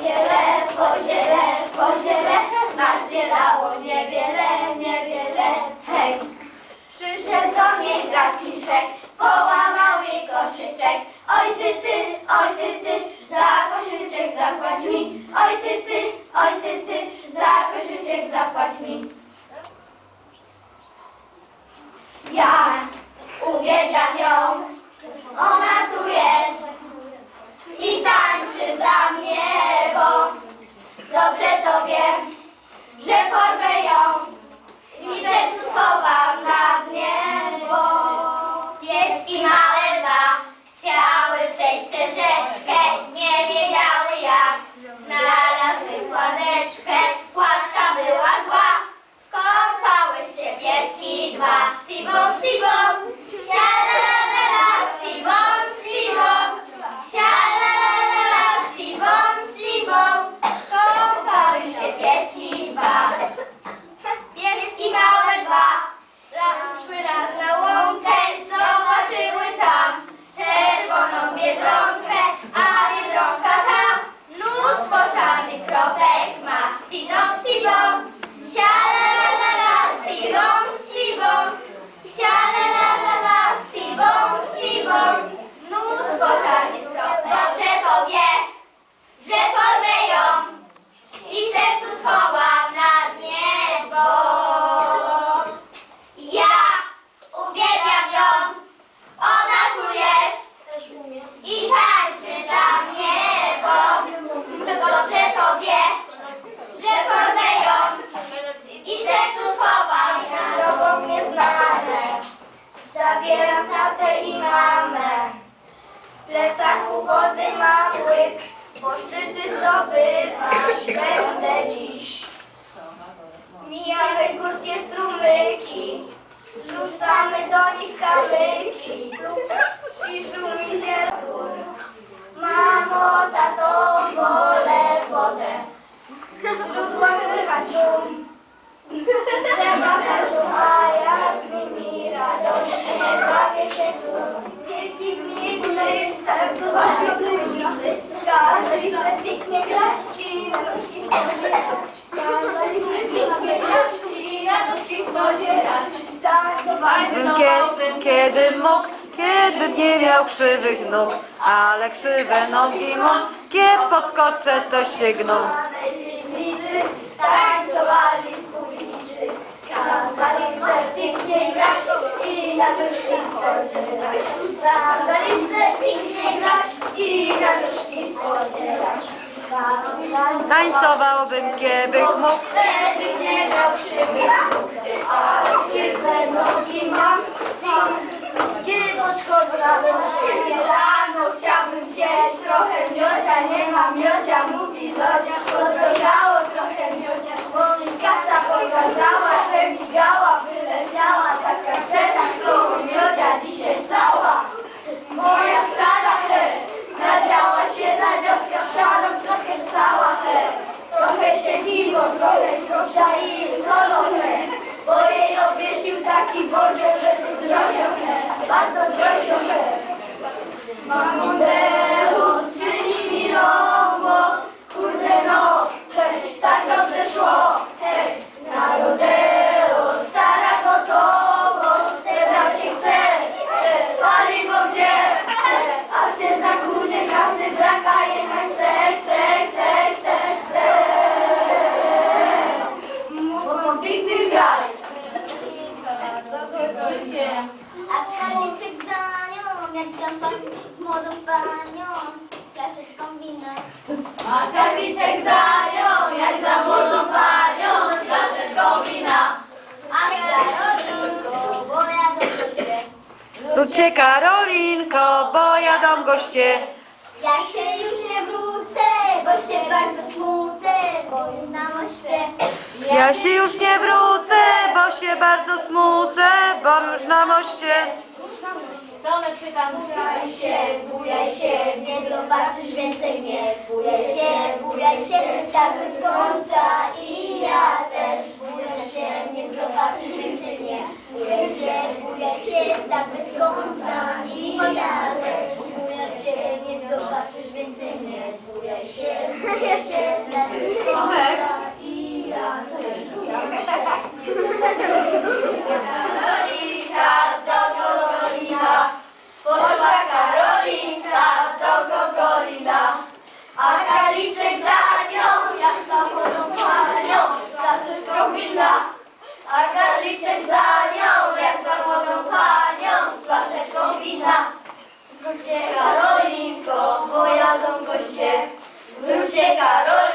ziele, po ziele, po ziele, nas bielało niewiele, niewiele, hej. Przyszedł do niej braciszek, połamał jej koszyczek, oj ty ty, oj ty ty, za koszyczek zapłać mi, oj ty ty, oj ty ty, za koszyczek zapłać mi. Ja uwielbiam ją, ona tu jest i tańczy dla mnie. Bo szczyty zdobywasz będę dziś. Mijamy górskie strumyki, rzucamy do nich kamyki. I szumi się. Mamo, tato, nie miał krzywych nóg, ale krzywe nogi mu, kiedy podskoczę, to sięgną. Lisy tańcowali z ulicy, kazali se pięknie grać i na duszki spodzierać. Kazali se pięknie grać i na duszki spodzierać. Tańcowałbym, kiedy mógł, Wtedy nie miał krzywych nóg, a krzywe nogi mam. Kiedy podchodzałem się rano, chciałbym zjeść trochę miodzia, A karliczek za nią, jak za młodą panią, z flaszeczką wina. Ale Karolinko, bo ja do goście. Ludzie Karolinko, bo jadą goście. Ja się już nie wrócę, bo się bardzo smucę, bo już na moście. Ja się już nie wrócę, bo się bardzo smucę, bo już na moście. Tomek się tam Bujaj się, bujaj się, nie zobaczysz więcej mnie. Bujaj się, bujaj się, tak bez końca i ja też. Bujaj się, nie zobaczysz więcej mnie. Bujaj się, bujaj się, tak bez końca i ja też. Bujaj się, nie zobaczysz więcej mnie. Bujaj się, bujaj się, llegaron.